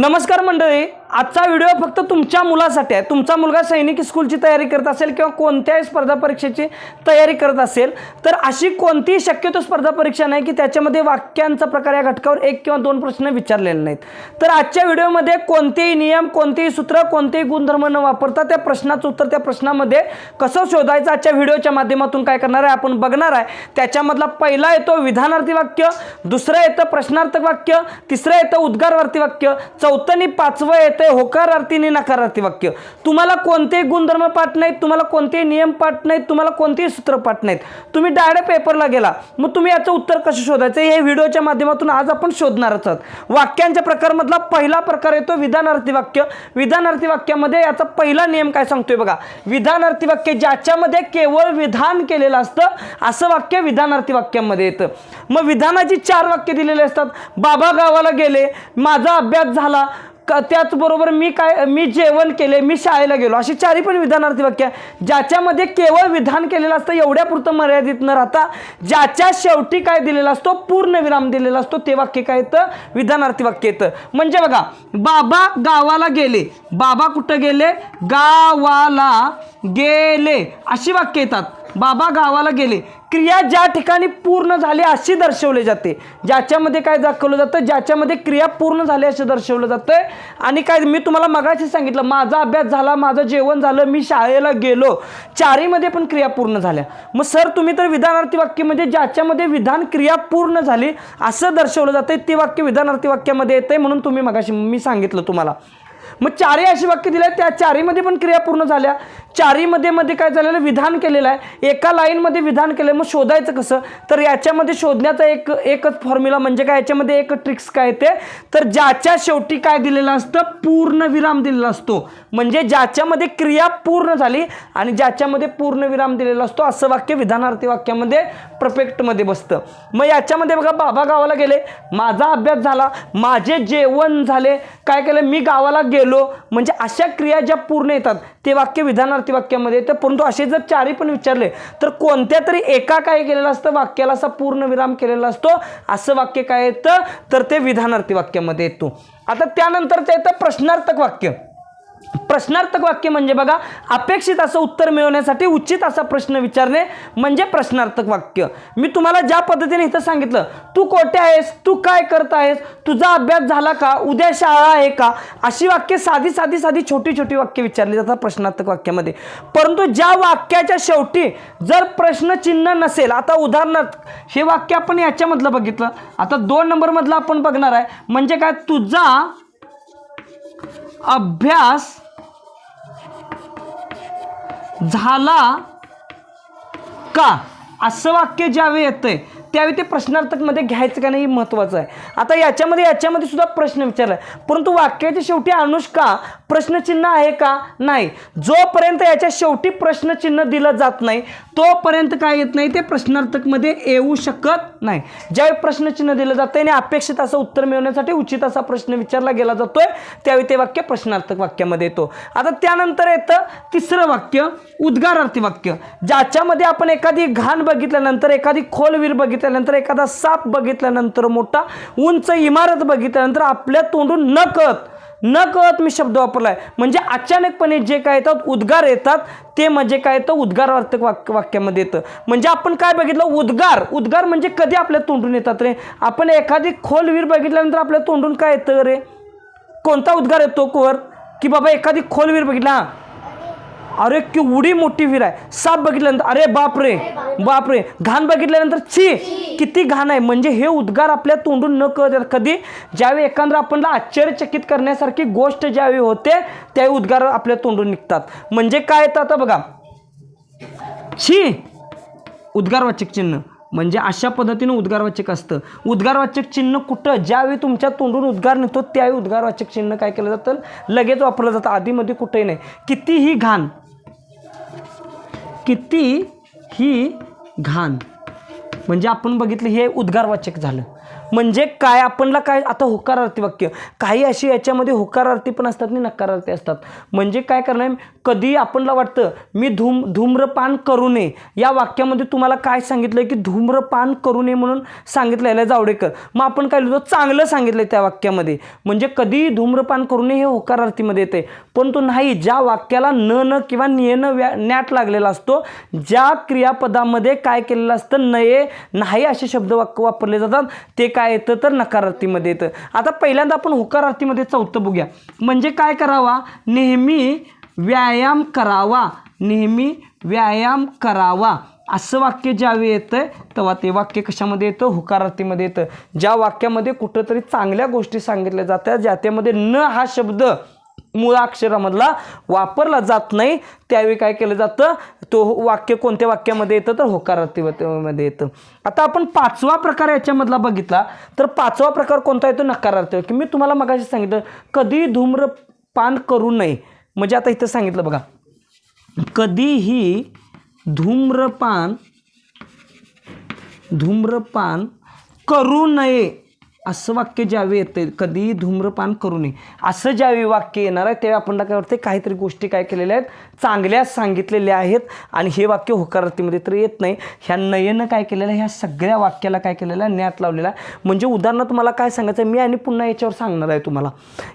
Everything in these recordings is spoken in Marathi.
नमस्कार मंडळी आजचा व्हिडिओ फक्त तुमच्या मुलासाठी आहे. तुमचा मुलगा सैनिक स्कूलची तयारी करत असेल किंवा कोणत्याही स्पर्धा परीक्षेची तयारी करत असेल तर अशी कोणतीही शक्यतो स्पर्धा परीक्षा नाही की त्याच्यामध्ये वाक्यांचा प्रकार या घटकावर एक किंवा दोन प्रश्न विचारलेले नाहीत. तर आजच्या व्हिडिओमध्ये कोणतेही नियम कोणतेही सूत्र कोणतेही गुणधर्म न वापरता त्या प्रश्नाचं उत्तर त्या प्रश्नामध्ये कसं शोधायचं आजच्या व्हिडिओच्या माध्यमातून काय करणार आहे आपण बघणार आहे. त्याच्यामधला पहिला येतो विधानार्थी वाक्य दुसरं येतं प्रश्नार्थक वाक्य तिसरं येतं उद्गारवार्थी वाक्य चौथं आणि पाचवं येतं होकारार्थी आणि नकारार्थी वाक्य. तुम्हाला कोणतेही गुणधर्म पाठ नाहीत तुम्हाला कोणतेही नियम पाठ नाहीत तुम्हाला कोणतेही सूत्र पाठ नाहीत. तुम्ही डायरेक्ट पेपरला गेला. मग तुम्ही याचं उत्तर कसं शोधायचं? हे व्हिडिओच्या माध्यमातून आज आपण शोधणारच आहोत. वाक्यांच्या प्रकारमधला पहिला प्रकार येतो विधानार्थी वाक्य. विधानार्थी वाक्यामध्ये याचा पहिला नियम काय सांगतोय बघा. विधानार्थी वाक्य ज्याच्यामध्ये केवळ विधान केलेलं असतं असं वाक्य विधानार्थी वाक्यामध्ये येतं. मग विधानाची चार वाक्य दिलेली असतात. बाबा गावाला गेले माझा अभ्यास झाला क- त्याचबरोबर मी काय मी जेवण केले मी शाळेला गेलो. अशी चारी पण विधानार्थी वाक्य आहे. ज्याच्यामध्ये केवळ विधान केलेलं असतं एवढ्यापुरतं मर्यादित न राहता ज्याच्या शेवटी काय दिलेला असतो पूर्ण विराम दिलेला असतो ते वाक्य काय येतं? विधानार्थी वाक्य येतं. म्हणजे बघा बाबा गावाला गेले. बाबा कुठं गेले? गावाला गेले. अशी वाक्य येतात. बाबा गावाला गेले. क्रिया ज्या ठिकाणी पूर्ण झाली अशी दर्शवली जाते. ज्याच्यामध्ये काय दाखवलं जातं? ज्याच्यामध्ये क्रिया पूर्ण झाली असे दर्शवलं जातं. आणि काय मी तुम्हाला मगाशी सांगितलं माझा अभ्यास झाला माझं जेवण झालं मी शाळेला गेलो. चारीमध्ये पण क्रिया पूर्ण झाल्या. मग सर तुम्ही तर विधानार्थी वाक्य म्हणजे ज्याच्यामध्ये विधान क्रिया पूर्ण झाली असं दर्शवलं जातं ते वाक्य विधानार्थी वाक्यामध्ये येतंय म्हणून तुम्ही मगाशी मी सांगितलं तुम्हाला. मग चारही अशी वाक्य दिले त्या चारीमध्ये पण क्रिया पूर्ण झाल्या. चारीमध्ये मध्ये काय झालेलं विधान केलेलं आहे. एका लाईनमध्ये विधान केलं मग शोधायचं कसं? तर याच्यामध्ये शोधण्याचा एक एकच फॉर्म्युला म्हणजे काय? याच्यामध्ये एक ट्रिक्स काय येते तर ज्याच्या शेवटी काय दिलेलं असतं? पूर्ण विराम दिलेला असतो. म्हणजे ज्याच्यामध्ये क्रिया पूर्ण झाली आणि ज्याच्यामध्ये पूर्ण विराम दिलेला असतो असं वाक्य विधानार्थी वाक्यामध्ये परफेक्टमध्ये बसतं. मग याच्यामध्ये बघा बाबा गावाला गेले. माझा अभ्यास झाला. माझे जेवण झाले. काय केलं? मी गावाला गेलो. म्हणजे अशा क्रिया ज्या पूर्ण येतात ते वाक्य विधानार्थी वाक्यामध्ये येतं परंतु असे जर चारही पण विचारले तर कोणत्या तरी एका काय केलेलं असतं वाक्याला असा पूर्ण विराम केलेला असतो असं वाक्य काय येतं? तर ते विधानार्थी वाक्यामध्ये येतो. आता त्यानंतर ते येतं प्रश्नार्थक वाक्य. प्रश्नार्थक वाक्य म्हणजे बघा अपेक्षित असं उत्तर मिळवण्यासाठी उचित असा प्रश्न विचारणे म्हणजे प्रश्नार्थक वाक्य. मी तुम्हाला ज्या पद्धतीने इथं सांगितलं तू कोठे आहेस? तू काय करत आहेस? तुझा अभ्यास झाला का? उद्या शाळा आहे का? अशी वाक्य साधी साधी साधी छोटी छोटी वाक्य विचारली जातात प्रश्नार्थक वाक्यामध्ये. परंतु ज्या वाक्याच्या शेवटी जर प्रश्नचिन्ह नसेल आता उदाहरणार्थ हे वाक्य आपण याच्यामधलं बघितलं. आता दोन नंबरमधलं आपण बघणार आहे. म्हणजे काय? तुझा अभ्यास झाला का? असं वाक्य ज्यावेळी येतंय त्यावेळी ते प्रश्नार्थकमध्ये घ्यायचं का नाही हे महत्त्वाचं आहे. आता याच्यामध्ये याच्यामध्ये सुद्धा प्रश्न विचारला. आहे परंतु वाक्याच्या शेवटी अनुष्का प्रश्नचिन्ह आहे का? नाही. जोपर्यंत याच्या शेवटी प्रश्नचिन्ह दिलं जात नाही तोपर्यंत काय येत नाही? ते प्रश्नार्थकमध्ये येऊ शकत नाही. ज्यावेळी प्रश्नचिन्ह दिलं जातं आणि अपेक्षित असं उत्तर मिळवण्यासाठी उचित असा प्रश्न विचारला गेला जातोय त्यावेळी ते वाक्य प्रश्नार्थक वाक्यामध्ये येतो. आता त्यानंतर येतं तिसरं वाक्य उद्गारार्थी वाक्य. ज्याच्यामध्ये आपण एखादी घाण बघितल्यानंतर एखादी खोलवीर बघितल्यानंतर एखादा साप बघितल्यानंतर मोठा उंच इमारत बघितल्यानंतर आपल्या तोंडून नकळत न कळत मी शब्द वापरलाय. म्हणजे अचानकपणे जे काय येतात उद्गार येतात ते म्हणजे काय येतं? उद्गारार्थक वाक्य वाक्यामध्ये येतं. म्हणजे आपण काय बघितलं? उद्गार. उद्गार म्हणजे कधी आपल्या तोंडून येतात रे? आपण एखादी खोलवीर बघितल्यानंतर आपल्या तोंडून काय येतं रे? कोणता उद्गार येतो कोर? की बाबा एखादी खोलवीर बघितला अरे केवढी मोठी विहीर आहे. साप बघितल्यानंतर अरे बापरे बापरे. घाण बघितल्यानंतर छी किती घाण आहे. म्हणजे हे उद्गार आपल्या तोंडून न कळत कधी ज्यावेळी एखादं आपणला आश्चर्यचकित करण्यासारखी गोष्ट ज्यावेळी होते त्यावेळी उद्गार आपल्या तोंडून निघतात. म्हणजे काय येतं आता बघा. छी उद्गारवाचक चिन्ह. म्हणजे अशा पद्धतीनं उद्गारवाचक असतं. उद्गारवाचक चिन्ह कुठं? ज्यावेळी तुमच्या तोंडून उद्गार निघतो त्यावेळी उद्गारवाचक चिन्ह काय केलं जातं? लगेच वापरलं जातं. आधीमध्ये कुठंही नाही. कितीही घाण किती ही घाण. म्हणजे आपण बघितलं हे उद्गारवाचक झालं. म्हणजे काय? आपणला काय? आता होकारार्थी वाक्य. काही अशी याच्यामध्ये होकारार्थी पण असतात आणि नकारार्थी असतात. म्हणजे काय करणार कधी आपणला वाटतं मी धूम धूम्रपान करू नये. या वाक्यामध्ये तुम्हाला काय सांगितलं की धूम्रपान करू नये म्हणून सांगितलेलं आहे जावडेकर. मग आपण काय लिहितो? चांगलं सांगितलं त्या वाक्यामध्ये. म्हणजे कधी धूम्रपान करू नये हे होकारार्थीमध्ये येते परंतु नाही ज्या वाक्याला न न किंवा नियन व्या नॅट लागलेला असतो ज्या क्रियापदामध्ये काय केलेलं असतं नये नाही असे शब्द वाक्य वापरले जातात. ते काय काय येतं तर नकारार्थीमध्ये येतं. आता पहिल्यांदा आपण होकारार्थीमध्ये चौथं बघूया. म्हणजे काय करावा? नेहमी व्यायाम करावा. नेहमी व्यायाम करावा. असं वाक्य ज्यावेळी येतं तेव्हा ते वाक्य कशामध्ये येतं? होकारार्थीमध्ये येतं. ज्या वाक्यामध्ये कुठंतरी चांगल्या गोष्टी सांगितल्या जातात ज्याच्यामध्ये न हा शब्द मूळाक्षरामधला वापरला जात नाही. त्यावेळी काय केलं जातं? तो वाक्य कोणत्या वाक्यामध्ये येतं? तर होकारार्थीमध्ये येतं. आता आपण पाचवा प्रकार याच्यामधला बघितला. तर पाचवा प्रकार कोणता येतो? नकारार्थी. की मी तुम्हाला मगाशी सांगितलं कधी धूम्रपान करू नये. म्हणजे आता इथं सांगितलं बघा. कधीही धूम्रपान धूम्रपान करू नये. असं वाक्य ज्यावेळी येते कधी धूम्रपान करू नये. असं ज्यावेळी वाक्य येणार आहे त्यावेळी आपण काय वाटते काहीतरी गोष्टी काय केलेल्या आहेत चांगल्या सांगितलेल्या आहेत आणि हे वाक्य होकारार्थीमध्ये तर येत नाही. ह्या नयनं काय केलेलं आहे ह्या सगळ्या वाक्याला काय केलेलं आहे न्यात लावलेला आहे म्हणजे उदाहरणार्थ मला काय सांगायचं आहे मी आणि पुन्हा याच्यावर सांगणार आहे तुम्हाला.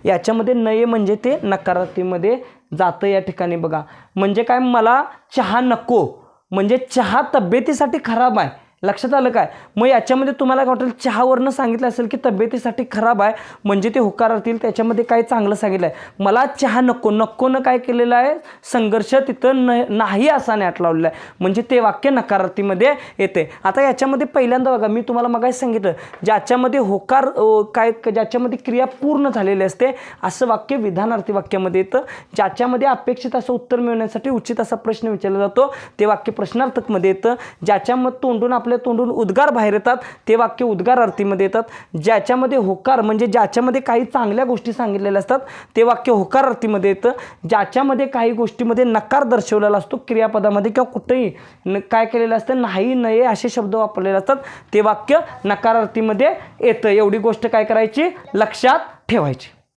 याच्यामध्ये नये म्हणजे ते नकारार्थीमध्ये जातं या ठिकाणी बघा. म्हणजे काय मला चहा नको. म्हणजे चहा तब्येतीसाठी खराब आहे. लक्षात आलं काय? मग याच्यामध्ये तुम्हाला काय वाटेल चहावरनं सांगितलं असेल की तब्येतीसाठी खराब आहे म्हणजे ते होकारातील त्याच्यामध्ये काय चांगलं सांगितलं आहे मला चहा नको नकोनं काय केलेलं आहे? संघर्ष तिथं न नाही असा नॅट लावलेला आहे. म्हणजे ते वाक्य नकारार्थीमध्ये येते आता याच्यामध्ये पहिल्यांदा बघा मी तुम्हाला मग सांगितलं ज्याच्यामध्ये होकार काय ज्याच्यामध्ये क्रिया पूर्ण झालेली असते असं वाक्य विधानार्थी वाक्यामध्ये येतं. ज्याच्यामध्ये अपेक्षित असं उत्तर मिळवण्यासाठी उचित असा प्रश्न विचारला जातो ते वाक्य प्रश्नार्थकमध्ये येतं. ज्याच्यामध्ये तोंडून आपल्या तोंडून उद्गार बाहेर येतात ते वाक्य उद्गार अर्थीमध्ये येतात. ज्याच्यामध्ये होकार म्हणजे ज्याच्यामध्ये काही चांगल्या गोष्टी सांगितलेल्या असतात ते वाक्य होकार अर्थीमध्ये येतं. ज्याच्यामध्ये काही गोष्टीमध्ये नकार दर्शवलेला असतो क्रियापदामध्ये किंवा कुठेही न काय केलेलं असतं नाही नये असे शब्द वापरलेले असतात ते वाक्य नकारार्थीमध्ये येतं. एवढी गोष्ट काय करायची? लक्षात ठेवायची.